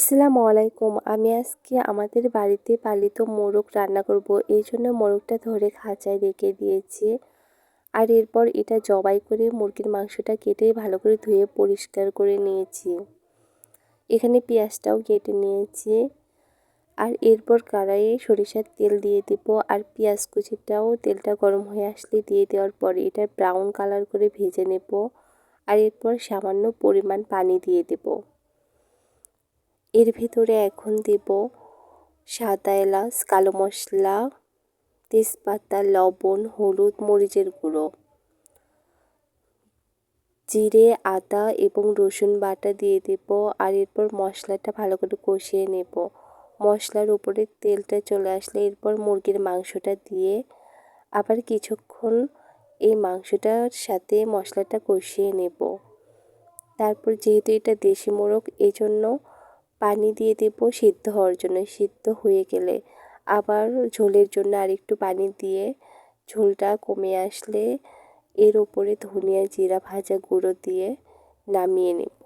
আসসালামু আলাইকুম আমি আজকে আমাদের বাড়িতে পালিত মোরগ রান্না করব। এই জন্য মোরগটা ধরে খাঁচায় রেখে দিয়েছি। আর এরপর এটা জবাই করে মুরগির মাংসটা কেটে ভালো করে ধুয়ে পরিষ্কার করে নিয়েছি। এখানে পেঁয়াজটাও কেটে নিয়েছি। আর এরপর কড়াইয়ে সরিষার তেল দিয়ে দেব। আর পেঁয়াজ কুচিটাও তেলটা গরম হয়ে আসলে দিয়ে দেওয়ার পরে এটা ব্রাউন কালার করে ভেজে নেব। আর এরপর সামান্য পরিমাণ পানি দিয়ে দেবো। এর ভিতরে এখন দেব সাদা এলাচ, কালো মশলা, তেজপাতা, লবণ, হলুদ, মরিচের গুঁড়ো, জিরে, আদা এবং রসুন বাটা দিয়ে দেব আর এরপর মশলাটা ভালো করে কষিয়ে নেব। মশলার উপরে তেলটা চলে আসলে এরপর মুরগির মাংসটা দিয়ে আবার কিছুক্ষণ এই মাংসটার সাথে মশলাটা কষিয়ে নেব। তারপর যেহেতু এটা দেশি মোরগ এই জন্য পানি দিয়ে দেব, সিদ্ধ হওয়ার জন্য সিদ্ধ হয়ে গেলে আবার ঝোলের জন্য আরেকটু পানি দিয়ে ঝোলটা কমে আসলে এর ওপরে ধনিয়া, জিরা, ভাজা গুঁড়ো দিয়ে নামিয়ে নেব।